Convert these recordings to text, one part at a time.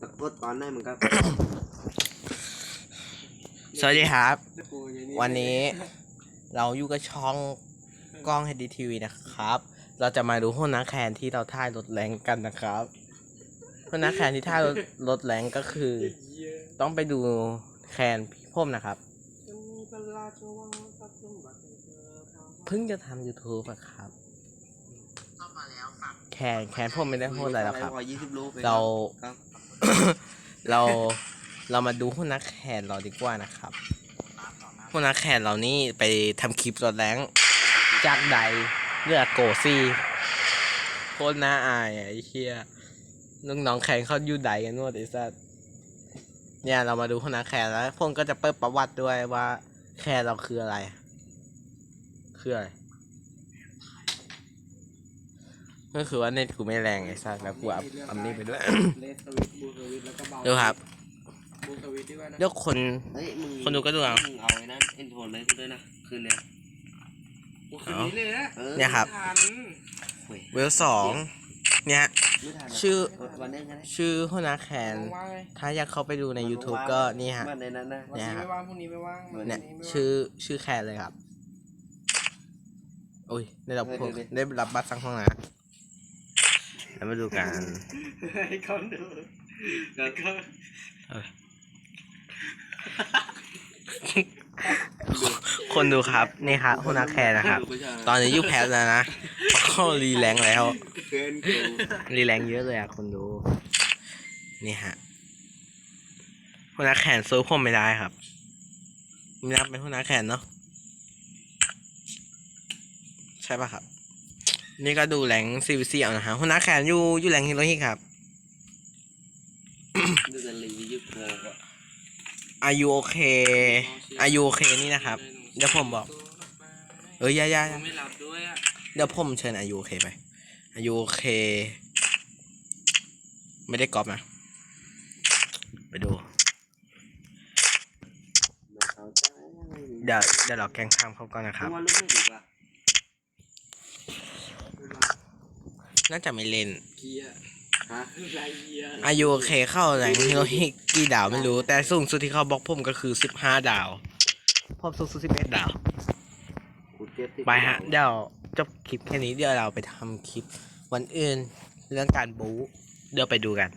ตะกดตอนได้มันก็สวัสดีครับ วันนี้เราอยู่กับช่องกล้อง HD TV นะครับ เราจะมาดูหุ้นนักแคนที่เราท่ายรถแรงกันนะครับหุ้นนักแคนที่ท่ายรถรถแรงก็คือ ต้องไปดูแคนพี่พ่มนะครับ เพิ่งจะทำ YouTube อะครับ แคนแคนพ่มไม่ได้หุ้นอะไรหรอกครับขอยี่สิบลูกเรา ครับ เราเรามาดูหุ้นนักแข่งเราดีกว่านะครับหุ้นนักแข่งเรานี่ไปทำคลิปรถแรงจากใดเลือกโกซี่โคตรน่าอายอะไอ้เหี้ยน้องน้องๆแข่งเขาอยู่ใดกันหมดไอ้สัสเนี่ยเรามาดูหุ้นนักแข่งแล้วพวกก็จะเปิดประวัติด้วยว่า แข่งเราคืออะไร คืออะไร ก็คือว่าเน็ตกูไม่แรงไอ้สัสแล้วกูอัพอันนี้ไปด้วยเลสสวิตบูสวิตแล้วก็เบาดูครับบูสวิตด้วยนะเดี๋ยวคน เฮ้ยมึงคนดูก็ดูเอา มึงเอาไอ้นั่นเอ็นโทนเลยกูด้วยนะคืนเนี้ยโอ้คืนนี้เลยนะเออเนี่ยครับ ทันเว้ยเวลสองเนี่ย ไม่ทันอะชื่อเวันนี้กันนะชื่อหัวหน้าแคน ว่างๆไงถ้าอยากเข้าไปดูใน YouTube ก็นี่ฮะมันในนั้นนะวันเนี่นี้ยครับ ไม่ว่างพรุ่งนี้ไม่ว่างวันเนี่ยนี้ไม่ว่างชื่อชื่อแคนเลยครับ อุ้ย ได้รับพวกได้รับบัตรสังห้องนะ แล้วมาดูกันให้คนดูแล้วก็คนดูครับนี่ครับหัวหน้าแคนนะครับ ตอนนี้ยุคแพสแล้วนะเพราะเขารีแรงแล้วเกินกูรีแรงเยอะเลยอะคนดู นี่ฮะหัวหน้าแขนซื้อผมไม่ได้ครับไม่นับเป็นหัวหน้าแขนเนาะใช่ปะครับ นี่ก็ดูแรงซีวีซีเอานะฮะหัวหน้าแขนอยู่อยู่แรงฮิโรฮิครับดูกันรีวิวโกก็อายุโอเคอายุโอเคนี่นะครับ เดี๋ยวผมบอกเอ้ยอยายายาไม่รับด้วยอะเดี๋ยวผมเชิญอายุโอเคไปอายุโอเค ไม่ได้กรอบนะ ไปดูเดี๋ยวเดี๋ยวเราแกงข้ามเขาก่อนนะครับว่าลูกไม่ดีกว่า น่าจะไม่เล่นเกียร์ฮะไรเกียร์อายุโอเคเข้าแรงฮิโรฮิกี่ดาวไม่รู้ แต่สูงสุดที่เขาบล็อกผมก็คือสิบห้าดาวผมสูงสุดสิบเอ็ดดาวกูเจ็บที่ไปฮะเดี๋ยวจบคลิปแค่นี้เดี๋ยวเราไปทำคลิปวันอื่นเรื่องการบู๊เดี๋ยวไปดูกัน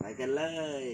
ไปกันเลย